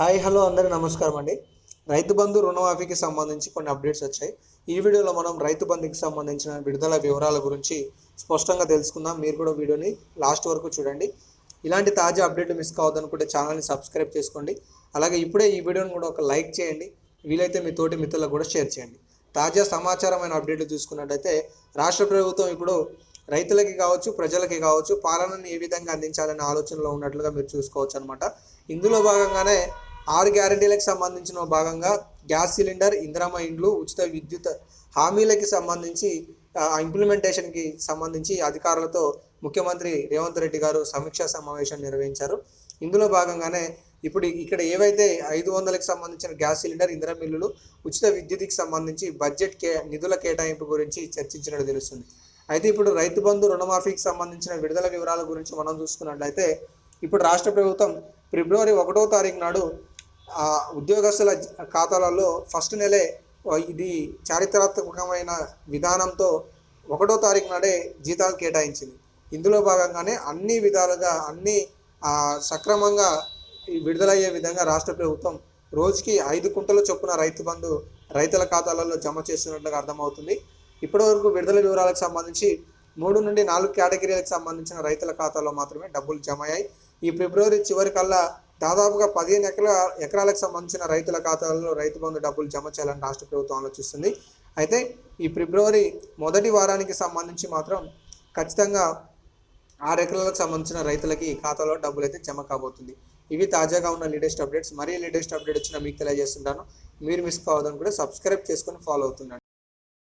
Hi hello అందరూ నమస్కారం అండి. రైతు బంధు రుణమాఫీకి సంబంధించి కొన్ని అప్డేట్స్ వచ్చాయి. ఈ వీడియోలో మనం రైతు బంధుకి సంబంధించిన విడుదల వివరాల గురించి స్పష్టంగా తెలుసుకుందాం. మీరు కూడా వీడియోని లాస్ట్ వరకు చూడండి. ఇలాంటి తాజా అప్డేట్లు మిస్ కావద్దనుకుంటే ఛానల్ని సబ్స్క్రైబ్ చేసుకోండి. అలాగే ఇప్పుడే ఈ వీడియోని కూడా ఒక లైక్ చేయండి. వీలైతే మీ తోటి మిత్రులకు కూడా షేర్ చేయండి. తాజా సమాచారమైన అప్డేట్లు చూసుకున్నట్టయితే రాష్ట్ర ప్రభుత్వం ఇప్పుడు రైతులకి కావచ్చు ప్రజలకి కావచ్చు పాలనను ఏ విధంగా అందించాలనే ఆలోచనలో ఉన్నట్లుగా మీరు చూసుకోవచ్చు అనమాట ఇందులో భాగంగానే ఆరు గ్యారంటీలకు సంబంధించిన భాగంగా గ్యాస్ సిలిండర్ ఇందిరమ్మ ఇండ్లు ఉచిత విద్యుత్ హామీలకి సంబంధించి ఇంప్లిమెంటేషన్కి సంబంధించి అధికారులతో ముఖ్యమంత్రి రేవంత్ రెడ్డి గారు సమీక్షా సమావేశం నిర్వహించారు. ఇందులో భాగంగానే ఇప్పుడు ఇక్కడ ఏవైతే ఐదు వందలకు సంబంధించిన గ్యాస్ సిలిండర్ ఇందిరా మిల్లులు ఉచిత విద్యుత్కి సంబంధించి బడ్జెట్ కే నిధుల కేటాయింపు గురించి చర్చించినట్టు తెలుస్తుంది. అయితే ఇప్పుడు రైతు బంధు రుణమాఫీకి సంబంధించిన విడుదల వివరాల గురించి మనం చూసుకున్నట్లయితే ఇప్పుడు రాష్ట్ర ప్రభుత్వం ఫిబ్రవరి ఒకటో తారీఖు నాడు ఉద్యోగస్తుల ఖాతాలలో ఫస్ట్ నెలే ఇది చారిత్రాత్మకమైన విధానంతో ఒకటో తారీఖు నాడే జీతాలు కేటాయించింది. ఇందులో భాగంగానే అన్ని విధాలుగా అన్ని సక్రమంగా విడుదలయ్యే విధంగా రాష్ట్ర ప్రభుత్వం రోజుకి ఐదు కుంటల చొప్పున రైతు బంధు రైతుల ఖాతాలలో జమ చేస్తున్నట్లుగా అర్థమవుతుంది. ఇప్పటివరకు విడుదల వివరాలకు సంబంధించి మూడు నుండి నాలుగు కేటగిరీలకు సంబంధించిన రైతుల ఖాతాలో మాత్రమే డబ్బులు జమ అయ్యాయి. ఈ ఫిబ్రవరి చివరి కల్లా దాదాపుగా పదిహేను ఎకరా ఎకరాలకు సంబంధించిన రైతుల ఖాతాలలో రైతు బంధు డబ్బులు జమ చేయాలని రాష్ట్ర ప్రభుత్వం ఆలోచిస్తుంది. అయితే ఈ ఫిబ్రవరి మొదటి వారానికి సంబంధించి మాత్రం ఖచ్చితంగా ఆరు ఎకరాలకు సంబంధించిన రైతులకి ఖాతాలో డబ్బులు అయితే జమ కాబోతుంది. ఇవి తాజాగా ఉన్న లేటెస్ట్ అప్డేట్స్. మరీ లేటెస్ట్ అప్డేట్ వచ్చినా మీకు తెలియజేస్తుంటాను. మీరు మిస్ కావద్దని కూడా సబ్స్క్రైబ్ చేసుకొని ఫాలో అవుతుండండి.